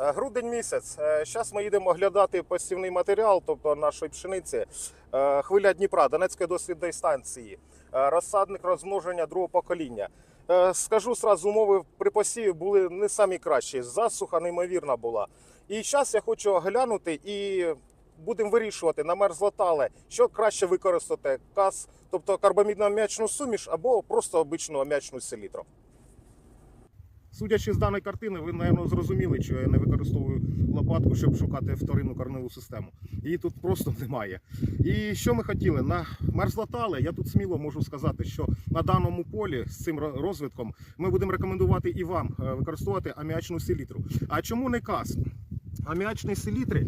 Е, Грудень місяць. Зараз ми їдемо оглядати посівний матеріал, тобто нашої пшениці. Е, Хвиля Дніпра, Донецької дослідної станції, Е, розсадник розмноження другого покоління. Е, Скажу сразу, умови при посіві були не самі кращі. Засуха неймовірна була. І зараз я хочу оглянути і будемо вирішувати на мерзлотале, що краще використати каз, тобто карбамідно-аміачну суміш або просто обичну аміачну селітру. Судячи з даної картини, ви, мабуть, зрозуміли, що я не використовую лопатку, щоб шукати вторинну корневу систему. Її тут просто немає. І що ми хотіли? На мерзлотале, я тут сміло можу сказати, що на даному полі з цим розвитком ми будемо рекомендувати і вам е, використовувати аміачну селітру. А чому не каз? Аміачні селітри,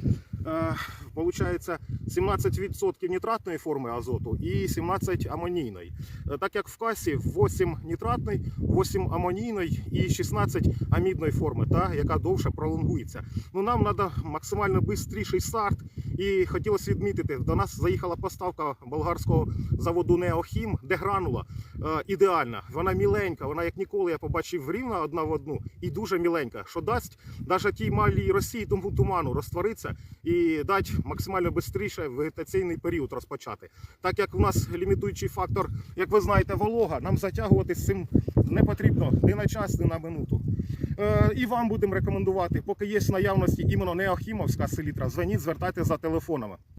получається 17% нітратної форми азоту і 17 амонійної. Е, Так як в касі 8 нітратної, 8 амонійної і 16 амідної форми, та, яка довше пролонгується. Ну, нам треба максимально швидший старт. І хотілося відмітити, до нас заїхала поставка болгарського заводу Неохім, де гранула е, ідеальна. Вона міленька, вона як ніколи я побачив рівна одна в одну і дуже міленька, що дасть навіть тій малій Росії тому туману розтворитися і дати максимально швидше вегетаційний період розпочати. Так як у нас лімітуючий фактор, як ви знаєте, волога, нам затягувати з цим не потрібно ні на час, ні на минуту. Е, і вам будемо рекомендувати, поки є наявності іменно неохімовська селітра, дзвоніть, звертайте за телефонами.